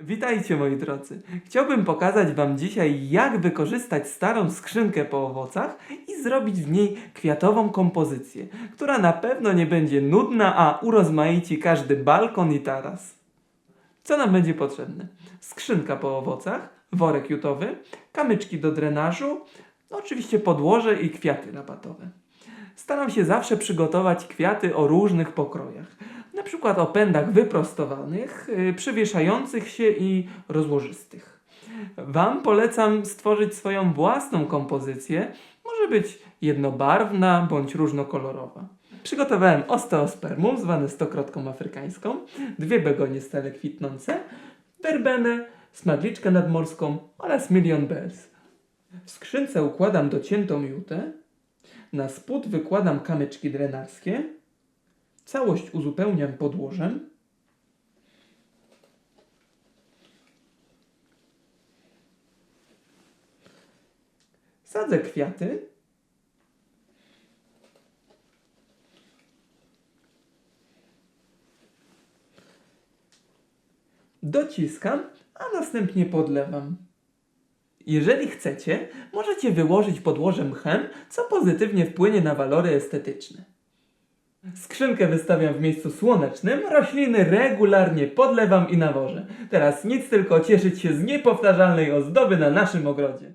Witajcie moi drodzy. Chciałbym pokazać Wam dzisiaj, jak wykorzystać starą skrzynkę po owocach i zrobić w niej kwiatową kompozycję, która na pewno nie będzie nudna, a urozmaici każdy balkon i taras. Co nam będzie potrzebne? Skrzynka po owocach, worek jutowy, kamyczki do drenażu, no oczywiście podłoże i kwiaty rabatowe. Staram się zawsze przygotować kwiaty o różnych pokrojach. Przykład o pędach wyprostowanych, yy, przywieszających się i rozłożystych. Wam polecam stworzyć swoją własną kompozycję. Może być jednobarwna bądź różnokolorowa. Przygotowałem osteospermum, zwane stokrotką afrykańską, dwie begonie stale kwitnące, werbenę, smadliczkę nadmorską oraz milion bells. W skrzynce układam dociętą jutę, na spód wykładam kamyczki drenarskie, całość uzupełniam podłożem, sadzę kwiaty, dociskam, a następnie podlewam. Jeżeli chcecie, możecie wyłożyć podłoże mchem, co pozytywnie wpłynie na walory estetyczne. Skrzynkę wystawiam w miejscu słonecznym, rośliny regularnie podlewam i nawożę. Teraz nic tylko cieszyć się z niepowtarzalnej ozdoby na naszym ogrodzie.